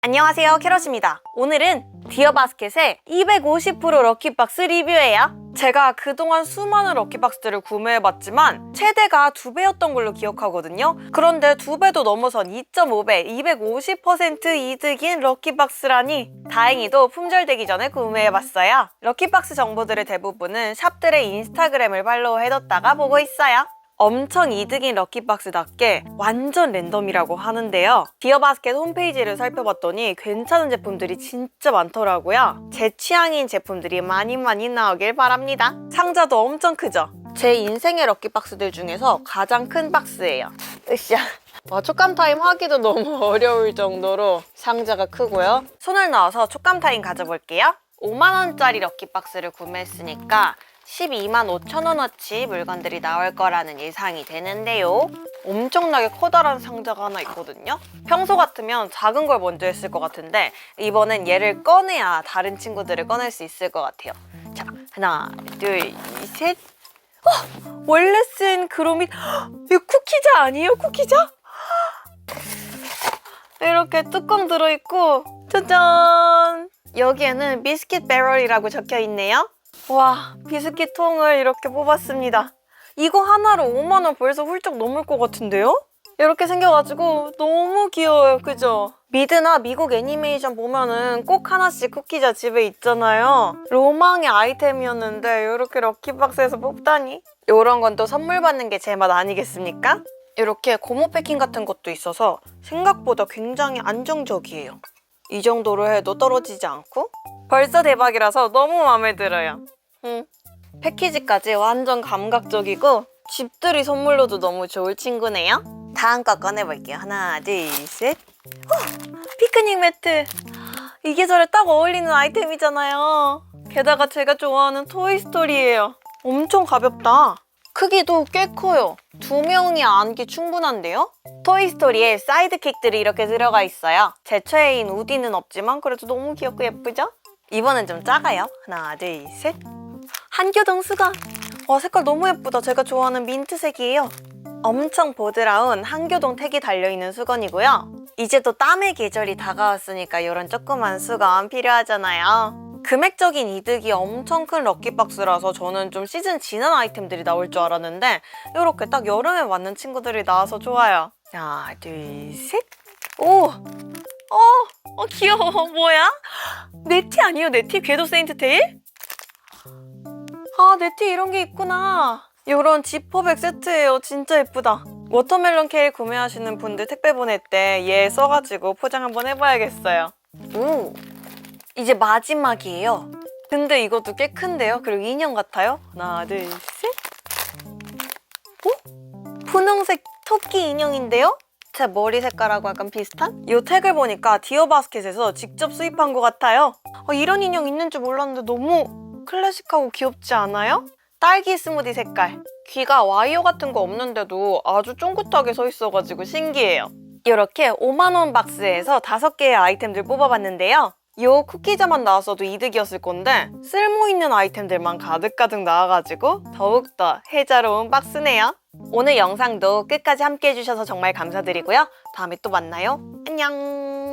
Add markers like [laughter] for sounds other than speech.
안녕하세요 캐럿입니다. 오늘은 디어바스켓의 250% 럭키박스 리뷰예요. 제가 그동안 수많은 럭키박스들을 구매해봤지만 최대가 두 배였던 걸로 기억하거든요. 그런데 두 배도 넘어선 2.5배 250% 이득인 럭키박스라니 다행히도 품절되기 전에 구매해봤어요. 럭키박스 정보들의 대부분은 샵들의 인스타그램을 팔로우해뒀다가 보고 있어요 엄청 이득인 럭키박스답게 완전 랜덤이라고 하는데요. 디어바스켓 홈페이지를 살펴봤더니 괜찮은 제품들이 진짜 많더라고요. 제 취향인 제품들이 많이 많이 나오길 바랍니다. 상자도 엄청 크죠? 제 인생의 럭키박스들 중에서 가장 큰 박스예요. 으쌰. 와, 촉감 타임 하기도 너무 [laughs] 어려울 정도로 상자가 크고요. 손을 넣어서 촉감 타임 가져볼게요. 5만원짜리 럭키박스를 구매했으니까 12만 5천 원어치 물건들이 나올 거라는 예상이 되는데요. 엄청나게 커다란 상자가 하나 있거든요. 평소 같으면 작은 걸 먼저 했을 것 같은데 이번엔 얘를 꺼내야 다른 친구들을 꺼낼 수 있을 것 같아요. 자, 하나, 둘, 셋. 어, 원래 쓴 그로밋 이거 쿠키자 아니에요? 쿠키자? 이렇게 뚜껑 들어있고 짜잔! 여기에는 비스킷 배럴이라고 적혀 있네요. 와, 비스킷 통을 이렇게 뽑았습니다. 이거 하나로 5만 원 벌써 훌쩍 넘을 것 같은데요? 이렇게 생겨가지고 너무 귀여워요, 그죠? 미드나 미국 애니메이션 보면은 꼭 하나씩 쿠키자 집에 있잖아요. 로망의 아이템이었는데 이렇게 럭키박스에서 뽑다니? 이런 건 또 선물 받는 게 제 맛 아니겠습니까? 이렇게 고무 패킹 같은 것도 있어서 생각보다 굉장히 안정적이에요. 이 정도로 해도 떨어지지 않고 벌써 대박이라서 너무 마음에 들어요. 응. 패키지까지 완전 감각적이고 집들이 선물로도 너무 좋을 친구네요. 다음 거 꺼내볼게요. 하나, 둘, 셋. 어, 피크닉 매트. 이 계절에 딱 어울리는 아이템이잖아요. 게다가 제가 좋아하는 토이스토리예요. 엄청 가볍다. 크기도 꽤 커요. 두 명이 안기 충분한데요? 토이스토리에 사이드킥들이 이렇게 들어가 있어요. 제 최애인 우디는 없지만 그래도 너무 귀엽고 예쁘죠? 이번엔 좀 작아요. 하나, 둘, 셋. 한교동 수건. 와, 색깔 너무 예쁘다. 제가 좋아하는 민트색이에요. 엄청 보드라운 한교동 택이 달려있는 수건이고요. 이제 또 땀의 계절이 다가왔으니까 이런 조그만 수건 필요하잖아요. 금액적인 이득이 엄청 큰 럭키박스라서 저는 좀 시즌 지난 아이템들이 나올 줄 알았는데 이렇게 딱 여름에 맞는 친구들이 나와서 좋아요. 하나, 둘, 셋. 오! 어, 어 귀여워. [laughs] 뭐야? 네티 아니에요, 네티? 궤도 세인트 테일? 아, 네티 이런 게 있구나. 이런 지퍼백 세트예요. 진짜 예쁘다. 워터멜론 케일 구매하시는 분들 택배 보낼 때 얘 써가지고 포장 한번 해봐야겠어요. 오, 이제 마지막이에요. 근데 이것도 꽤 큰데요? 그리고 인형 같아요? 하나, 둘, 셋. 어? 분홍색 토끼 인형인데요? 제 머리 색깔하고 약간 비슷한? 이 택을 보니까 디어바스켓에서 직접 수입한 것 같아요. 어, 이런 인형 있는 줄 몰랐는데 너무 클래식하고 귀엽지 않아요? 딸기 스무디 색깔. 귀가 와이어 같은 거 없는데도 아주 쫑긋하게 서 있어가지고 신기해요. 이렇게 5만원 박스에서 5개의 아이템들 뽑아봤는데요. 요 쿠키자만 나왔어도 이득이었을 건데 쓸모있는 아이템들만 가득가득 나와가지고 더욱더 혜자로운 박스네요. 오늘 영상도 끝까지 함께 해주셔서 정말 감사드리고요. 다음에 또 만나요. 안녕!